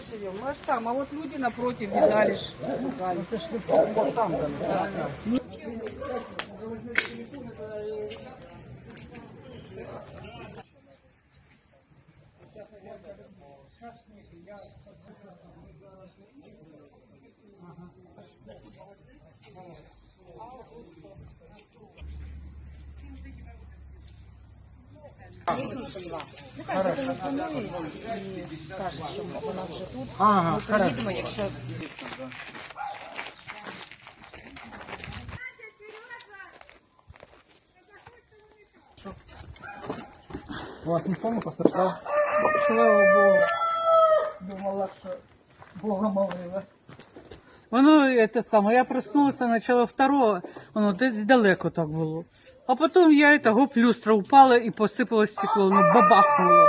Мы ж там, а вот люди напротив видали ж. Це ж ви там дали. Нехай зателефонують і скажуть, що вона вже тут. Ага, Ми хорошо. приїдемо, якщо У вас ніхто не постраждав? слава Богу. Думала, що Бога молила. Воно це саме, я проснулася, почала второго, воно десь далеко так було. А потім я это, гоп, люстра упала і посипалось стекло, ну бабахнуло.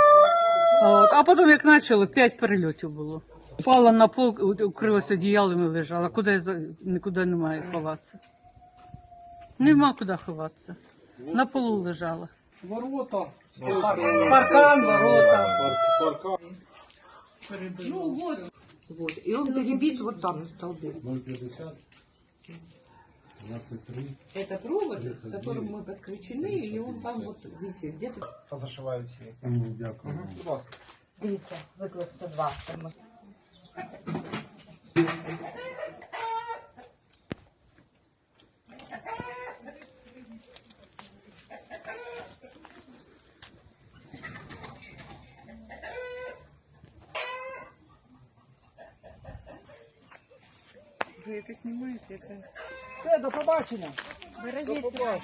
От. А потім як почало, п'ять перельотів було. Впала на пол, укрилася одіялом і лежала. Куди я нікуди немає ховатися. Нема куди ховатися. На полу лежала. Ворота. Паркан, ворота. Ну вот. Вот. И он перебит вот там на столбе. 050 23 Это провод, с которым мы подключены, и он там вот висит. Где-то Позашивають всі. Ну, дякую. Будь ласка. Дивіться, виклик 102. Це знімаєте? Все, до побачення. Бережіть себе.